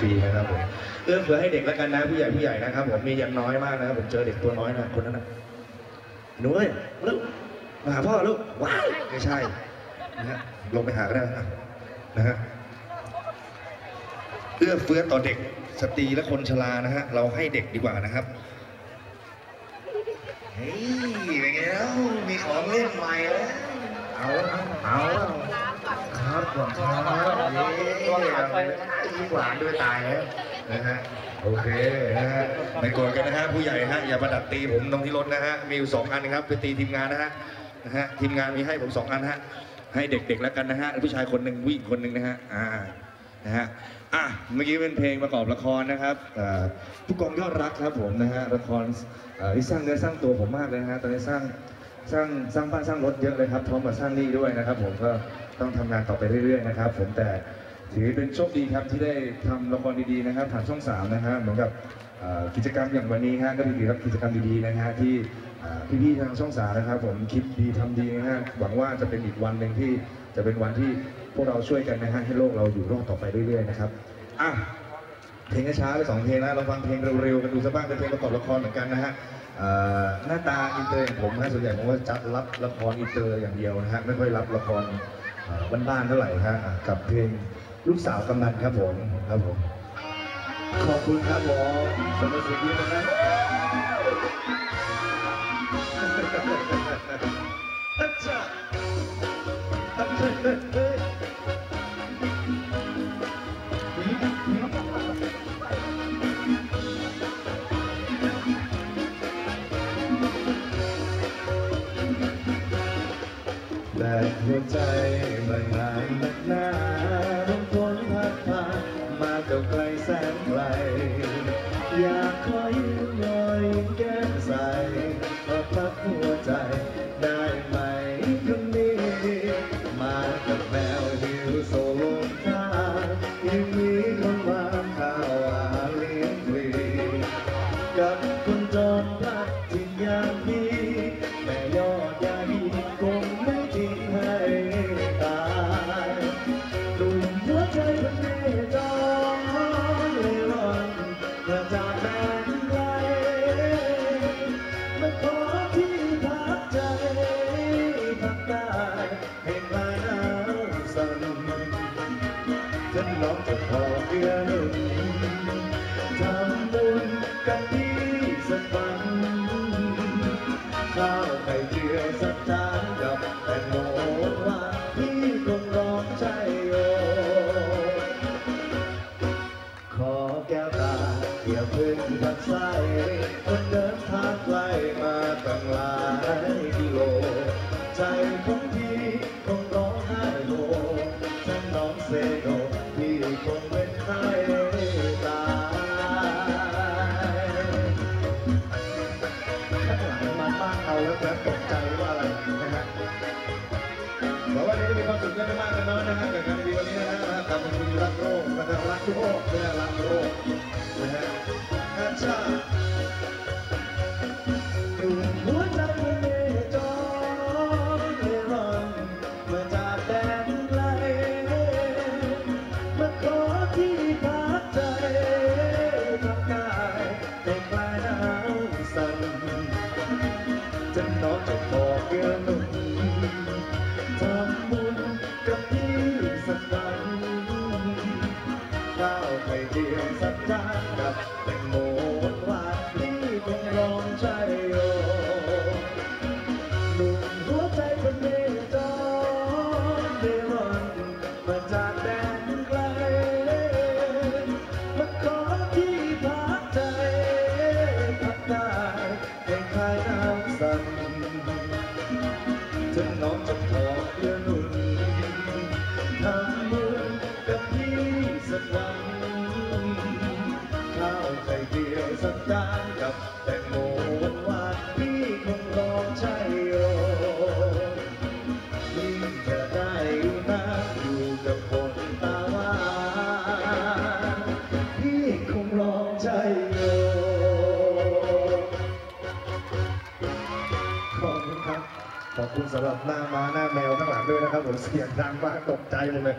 ฟรีนะครับผมเอื้อเฟื้อให้เด็กแล้วกันนะผู้ใหญ่ผู้ใหญ่นะครับผมมียันน้อยมากนะครับผมเจอเด็กตัวน้อยนะคนนั้นนะหนูเอ้ยลูกมาหาพ่อลูกว้ายไม่ใช่นะฮะลงไปหาก็ได้นะนะฮะเอื้อเฟื้อต่อเด็กสตรีและคนชรานะฮะเราให้เด็กดีกว่านะครับเฮ้ยเป็นไงแล้วมีของเล่นใหม่แล้วเอาเอาล้วครับผมครับ นี่ยิ่งหวานด้วยตายแล้วนะฮะโอเคนะฮะไม่โกรธกันนะฮะผู้ใหญ่ฮะอย่าประดับตีผมตรงที่รถนะฮะมีอยู่สองอันนะครับไปตีทีมงานนะฮะนะฮะทีมงานมีให้ผมสองอันฮะให้เด็กๆแล้วกันนะฮะผู้ชายคนหนึ่งผู้หญิงคนหนึ่งนะฮะอ่านะฮะอะเมื่อกี้เป็นเพลงประกอบละครนะครับผู้กองยอดรักครับผมนะฮะละครที่สร้างเนื้อสร้างตัวผมมากเลยนะฮะตอนนี้สร้าง สร้างสร้างบ้านสร้างรถเยอะเลยครับพร้อมกับสร้างหนี้ด้วยนะครับ ผมก็ต้องทำงานต่อไปเรื่อยๆนะครับ ผมแต่ถือเป็นโชคดีครับที่ได้ทำละครดีๆนะครับผ่านช่องสามนะฮะเหมือนกับกิจกรรมอย่างวันนี้ฮะก็ถือว่ากิจกรรมดีๆนะฮะที่พี่ๆทางช่องสามนะครับ ผมคิดดีทำดีนะฮะหวังว่าจะเป็นอีกวันหนึ่งที่จะเป็นวันที่พวกเราช่วยกันนะฮะให้โลกเราอยู่รอดต่อไปเรื่อยๆนะครับอะเพลงช้าๆไปสองเพลงนะเราฟังเพลงเร็วๆกันดูสักบ้างเป็นเพลงประกอบละครเหมือนกันนะฮะ หน้าตาอินเตอร์อย่างผมนะส่วนใหญ่ผมว่าจะรับละครอินเตอร์อย่างเดียวนะฮะไม่ค่อยรับละครเอ่อบ้านๆเท่าไหร่ฮะอะกับเพลงลูกสาวกำนันครับผมครับผมขอบคุณครับผมสำหรับสิ่งนี้นะครับอัจฉริอัจ แต่หัวใจมันนานนักหนาลมฝนพัดพามาเก่าไกลแสนไกล อยากขอยืมหน่อยแก้มใสมาพักหัวใจได้ไหมคนนี้มากับ กันที่สักวันข้าวไข่เจียวสักจานกับแตงโมหวานที่คงร้องใจโยขอแก้วตาอย่าเพึ่งทักใสคนเดินทางไกลมาตั้งหลาย แล้วแบตกใจว่าอะไรนะฮะบอกว่านี้มีความสุขกันมากกันน้อยนะฮะกับการดีวันนี้นะฮะทำให้คุณรักโลกนะครับรักโลกไม่ได้รักโลกนะฮะอาชา ข้าวไข่เจียวสักจานกับแตงโมหวานพี่คงรองใช่โยยิ่งจะได้อยู่นะอยู่กับคนตาหวานพี่คงรองใช่โยขอบคุณครับ ขอบคุณสำหรับหน้าม้าหน้าแมวข้างหลังด้วยนะครับผมเสียงดังมากตกใจหมดเลย